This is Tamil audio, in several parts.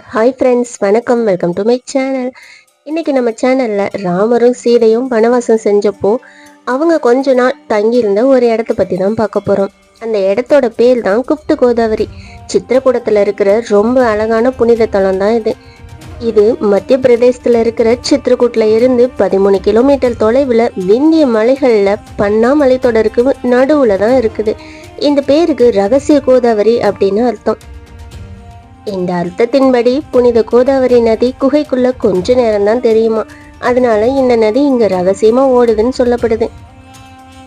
ஹாய் ஃப்ரெண்ட்ஸ் வணக்கம். வெல்கம் டு மை சேனல் இன்றைக்கி நம்ம சேனலில் ராமரும் சீதையும் வனவாசம் செஞ்சப்போ அவங்க கொஞ்ச நாள் தங்கியிருந்த ஒரு இடத்த பற்றி தான் பார்க்க போகிறோம் அந்த இடத்தோட பேர் தான் குப்து கோதாவரி. சித்திரக்கூடத்தில் இருக்கிற ரொம்ப அழகான புனித தலம் தான் இது. இது மத்திய பிரதேசத்தில் இருக்கிற சித்திரக்கூட்ல இருந்து பதிமூணு கிலோமீட்டர் தொலைவில் விந்திய மலைகளில் பன்னா மலைத்தொடருக்கு நடுவில் தான் இருக்குது. இந்த பேருக்கு ரகசிய கோதாவரி அப்படின்னு அர்த்தம். இந்த அர்த்தத்தின்படி புனித கோதாவரி நதி குகைக்குள்ள கொஞ்ச நேரம் தான் தெரியுமா? அதனால இந்த நதி இங்க ரகசியமா ஓடுதுன்னு சொல்லப்படுது.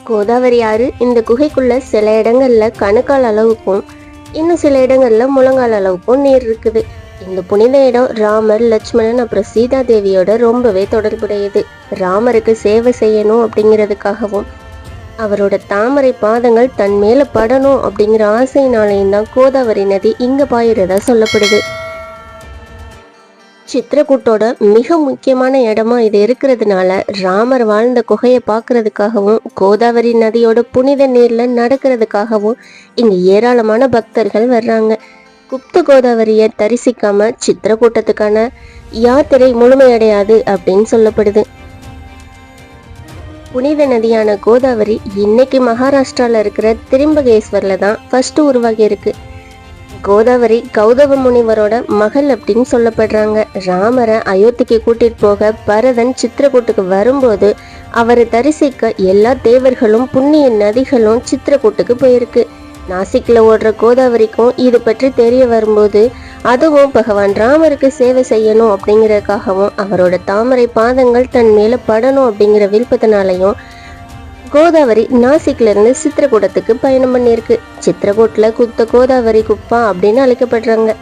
கோதாவரி ஆறு இந்த குகைக்குள்ள சில இடங்கள்ல கணுக்கால் அளவுக்கும் இன்னும் சில இடங்கள்ல முழங்கால் அளவுக்கும் நீர் இருக்குது. இந்த புனித இடம் ராமர் லட்சுமணன் அப்புறம் சீதா தேவியோட ரொம்பவே தொடர்புடையது. ராமருக்கு சேவை செய்யணும் அப்படிங்கிறதுக்காகவும் அவரோட தாமரை பாதங்கள் தன் மேல படணும் அப்படிங்கிற ஆசையினாலேயும் தான் கோதாவரி நதி இங்க பாயிறதா சொல்லப்படுது. சித்திரக்கூட்டோட மிக முக்கியமான இடமா இது இருக்கிறதுனால ராமர் வாழ்ந்த குகையை பார்க்கறதுக்காகவும் கோதாவரி நதியோட புனித நீர்ல நடக்கிறதுக்காகவும் இங்க ஏராளமான பக்தர்கள் வர்றாங்க. குப்த கோதாவரியை தரிசிக்காம சித்திரக்கூட்டத்துக்கான யாத்திரை முழுமையடையாது அப்படின்னு சொல்லப்படுது. புனித நதியான கோதாவரி இன்னைக்கு மகாராஷ்டிராவில் இருக்கிற திரும்பகேஸ்வரில் தான் ஃபர்ஸ்ட் உருவாகி இருக்கு. கோதாவரி கௌதம முனிவரோட மகள் அப்படின்னு சொல்லப்படுறாங்க. ராமரை அயோத்திக்கு கூட்டிட்டு போக பரதன் சித்திரக்கூட்டுக்கு வரும்போது அவரை தரிசிக்க எல்லா தேவர்களும் புண்ணிய நதிகளும் சித்திரக்கூட்டுக்கு போயிருக்கு. நாசிக்ல ஓடுற கோதாவரிக்கும் இது பற்றி தெரிய வரும்போது அதுவும் பகவான் ராமருக்கு சேவை செய்யணும் அப்படிங்கறதுக்காகவும் அவரோட தாமரை பாதங்கள் தன் மேல படணும் அப்படிங்கிற விருப்பத்தினாலையும் கோதாவரி நாசிக்ல இருந்து பயணம் பண்ணியிருக்கு. சித்திரகூட்டில் குத்த கோதாவரி குப்பா அப்படின்னு அழைக்கப்படுறாங்க.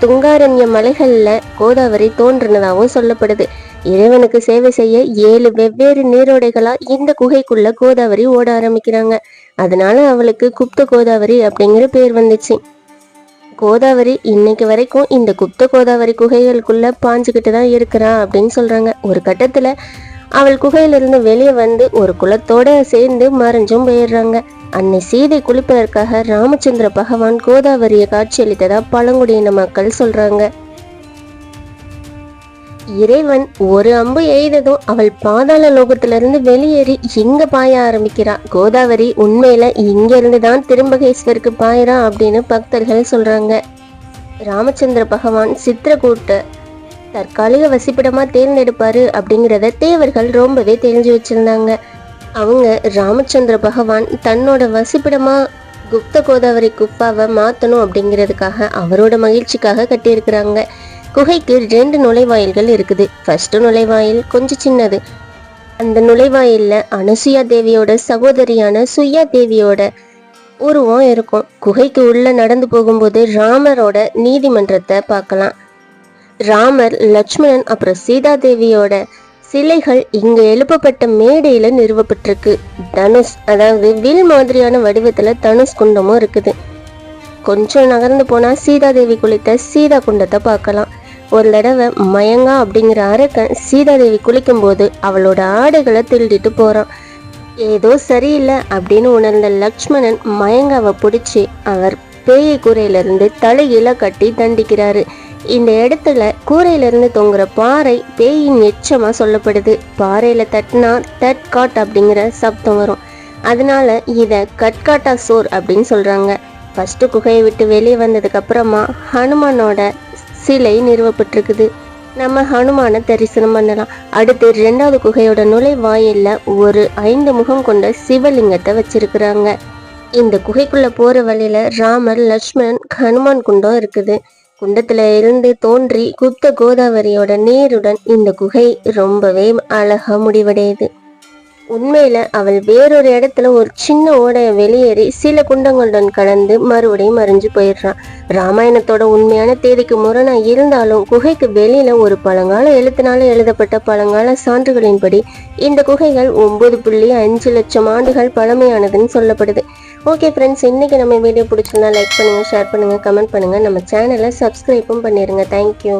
துங்காரண்ய மலைகள்ல கோதாவரி தோன்றினதாகவும் சொல்லப்படுது. இறைவனுக்கு சேவை செய்ய ஏழு வெவ்வேறு நீரோடைகளா இந்த குகைக்குள்ள கோதாவரி ஓட ஆரம்பிக்கிறாங்க. அதனால அவளுக்கு குப்த கோதாவரி அப்படிங்கிற பேர் வந்துச்சு. கோதாவரி இன்னைக்கு வரைக்கும் இந்த குப்த கோதாவரி குகைகளுக்குள்ள பாஞ்சுக்கிட்டு தான் இருக்கிறா அப்படின்னு சொல்றாங்க. ஒரு கட்டத்துல அவள் குகையிலிருந்து வெளியே வந்து ஒரு குலத்தோட சேர்ந்து மறைஞ்சும் போயிடுறாங்க. அன்னை சீதை குளிப்பதற்காக ராமச்சந்திர பகவான் கோதாவரியை காட்சியளித்ததா பழங்குடியின மக்கள் சொல்றாங்க. இறைவன் ஒரு அம்பு எய்ததும் அவள் பாதாள லோகத்திலிருந்து வெளியேறி எங்க பாய ஆரம்பிக்கிறா? கோதாவரி உண்மையில இங்க இருந்து தான் திரும்பகேஸ்வருக்கு பாயிரா அப்படின்னு பக்தர்கள் சொல்றாங்க. ராமச்சந்திர பகவான் சித்திரக்கூட்ட தற்காலிக வசிப்பிடமா தேர்ந்தெடுப்பாரு அப்படிங்கிறத தேவர்கள் ரொம்பவே தெரிஞ்சு வச்சிருந்தாங்க. அவங்க ராமச்சந்திர பகவான் தன்னோட வசிப்பிடமா குப்த கோதாவரி குப்பாவை மாற்றணும் அப்படிங்கிறதுக்காக அவரோட மகிழ்ச்சிக்காக கட்டியிருக்கிறாங்க. குகைக்கு ரெண்டு நுழைவாயில்கள் இருக்குது. ஃபர்ஸ்ட் நுழைவாயில் கொஞ்சம் சின்னது. அந்த நுழைவாயில்ல அனுசுயா தேவியோட சகோதரியான சுயா தேவியோட உருவம் இருக்கும். குகைக்கு உள்ள நடந்து போகும்போது ராமரோட நீதிமன்றத்தை பார்க்கலாம். ராமர் லட்சுமணன் அப்புறம் சீதா தேவியோட சிலைகள் இங்க எழுப்பப்பட்ட மேடையில நிறுவப்பட்டிருக்கு. தனுஷ் அதாவது வில் மாதிரியான வடிவத்துல தனுஷ் குண்டமும் இருக்குது. கொஞ்சம் நகர்ந்து போனா சீதாதேவி குளித்த சீதா குண்டத்தை பார்க்கலாம். ஒரு தடவை மயங்கா அப்படிங்கிற அரக்கன் சீதாதேவி குளிக்கும்போது அவளோட ஆடைகளை திருடிட்டு போகிறான் ஏதோ சரியில்லை அப்படின்னு உணர்ந்த லக்ஷ்மணன் மயங்காவை பிடிச்சி அவர் பேயை கூரையிலிருந்து தலையில கட்டி தண்டிக்கிறாரு. இந்த இடத்துல கூரையிலிருந்து தொங்குற பாறை பேயின் எச்சமா சொல்லப்படுது. பாறையில தட்டினா தட் காட் அப்படிங்கிற சப்தம் வரும். அதனால இதை கட்காட்டா சோர் அப்படின்னு சொல்றாங்க. ஃபர்ஸ்ட் குகையை விட்டு வெளியே வந்ததுக்கு அப்புறமா ஹனுமானோட சிலை நிறுவப்பட்டிருக்குது. நம்ம ஹனுமான தரிசனம் பண்ணலாம். அடுத்து ரெண்டாவது குகையோட நுழைவாயில்ல ஒரு ஐந்து முகம் கொண்ட சிவலிங்கத்தை வச்சிருக்கிறாங்க. இந்த குகைக்குள்ள போற வழியில ராமர் லக்ஷ்மணன் ஹனுமான் குண்டம் இருக்குது. குண்டத்துல இருந்து தோன்றி குப்த கோதாவரியோட நீருடன் இந்த குகை ரொம்பவே அழகா முடிவடையுது. உண்மையில் அவள் வேறொரு இடத்துல ஒரு சின்ன ஓடையை வெளியேறி சில குண்டங்களுடன் கலந்து மறுபடியும் மறைஞ்சு போயிடுறான். ராமாயணத்தோட உண்மையான தேதிக்கு முரணா இருந்தாலும் குகைக்கு வெளியில ஒரு பழங்கால எழுத்தினால எழுதப்பட்ட பழங்கால சான்றுகளின்படி இந்த குகைகள் ஒன்பது புள்ளி அஞ்சு லட்சம் ஆண்டுகள் பழமையானதுன்னு சொல்லப்படுது. ஓகே ஃப்ரெண்ட்ஸ் இன்னைக்கு நம்ம வீடியோ பிடிச்சிருந்தா லைக் பண்ணுங்க ஷேர் பண்ணுங்க கமெண்ட் பண்ணுங்க. நம்ம சேனலை சப்ஸ்கிரைப்பும் பண்ணிடுங்க தேங்க்யூ